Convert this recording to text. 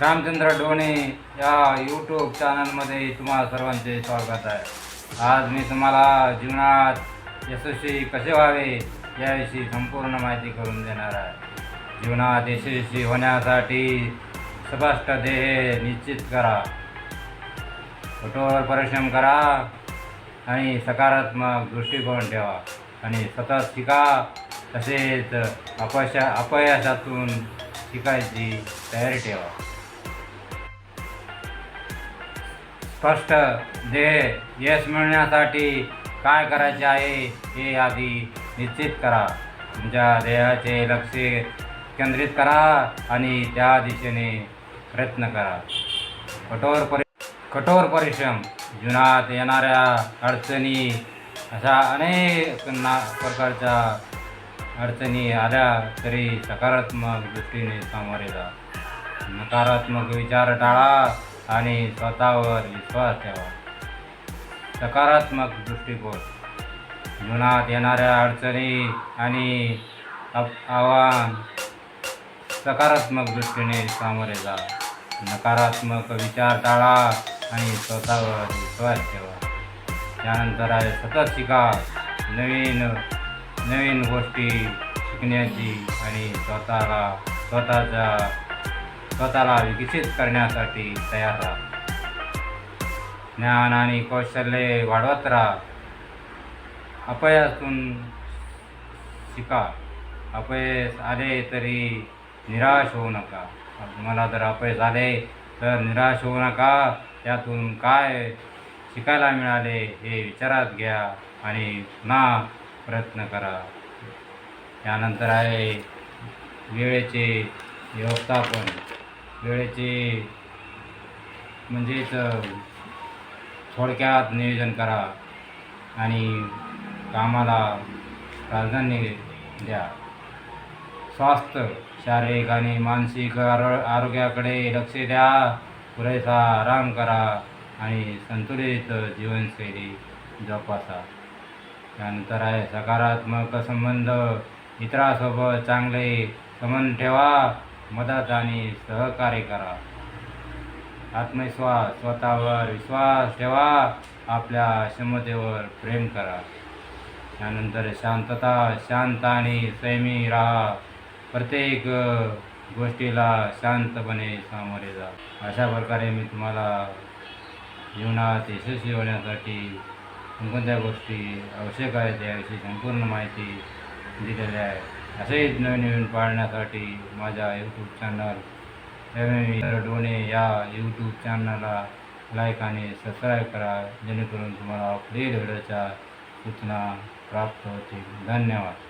रामचंद्र डोणे या यूट्यूब चॅनलमध्ये तुम्हाला सर्वांचे स्वागत आहे. आज मी तुम्हाला जीवनात यशस्वी कसे व्हावे याविषयी संपूर्ण माहिती करून देणार आहे. जीवनात यशस्वी होण्यासाठी स्पष्ट ध्येय निश्चित करा. कठोर परिश्रम करा आणि सकारात्मक दृष्टिकोन ठेवा आणि सतत शिका. तसेच अपयशा अपयशातून शिकायची तयारी ठेवा. स्पष्ट ध्येय यश मिळण्यासाठी काय करायचे आहे हे आधी निश्चित करा. तुमच्या ध्येयाचे लक्ष केंद्रित करा आणि त्या दिशेने प्रयत्न करा. कठोर परि कठोर परिश्रम जीवनात येणाऱ्या अडचणी अशा अनेक ना प्रकारच्या अडचणी आल्या तरी सकारात्मक दृष्टीने सामोरे जा. नकारात्मक विचार टाळा. आणि स्वतःवर विश्वास ठेवा. सकारात्मक दृष्टिकोन. जीवनात येणाऱ्या अडचणी आणि आव्हान सकारात्मक दृष्टीने सामोरे जा. नकारात्मक विचार टाळा आणि स्वतःवर विश्वास ठेवा. त्यानंतर आहे सतत शिका. नवीन नवीन गोष्टी शिकण्याची आणि स्वतःला स्वतःच्या स्वतःला विकसित करण्यासाठी तयार राहा. ज्ञान आणि कौशल्ये वाढवत राहा. अपयशातून शिका. अपयश आले तरी निराश होऊ नका. तुम्हाला जर अपयश आले तर निराश होऊ नका. त्यातून काय शिकायला मिळाले हे विचारात घ्या आणि पुन्हा प्रयत्न करा. त्यानंतर आहे वेळेचे व्यवस्थापन. वेळेचे म्हणजेच थोडक्यात नियोजन करा आणि कामाला प्राधान्य द्या. स्वास्थ्य शारीरिक आणि मानसिक आरो आरोग्याकडे लक्ष द्या. पुरेसा आराम करा आणि संतुलित जीवनशैली जोपासा. त्यानंतर आहे सकारात्मक संबंध. इतरांसोबत चांगले संबंध ठेवा. मदत आणि सहकार्य करा. आत्मविश्वास स्वतःवर विश्वास ठेवा. आपल्या क्षमतेवर प्रेम करा. त्यानंतर शांतता शांत आणि संयमी राहा. प्रत्येक गोष्टीला शांतपणे सामोरे जा. अशा प्रकारे मी तुम्हाला जीवनात यशस्वी होण्यासाठी कोणकोणत्या गोष्टी आवश्यक आहेत याविषयी संपूर्ण माहिती दिलेली आहे. असेच नवीन नवीन पाळण्यासाठी माझ्या YouTube channel M M Done या यूट्यूब चॅनलला लाईक आणि सबस्क्राईब करा जेणेकरून तुम्हाला पुढील व्हिडिओच्या सूचना प्राप्त होतील. धन्यवाद.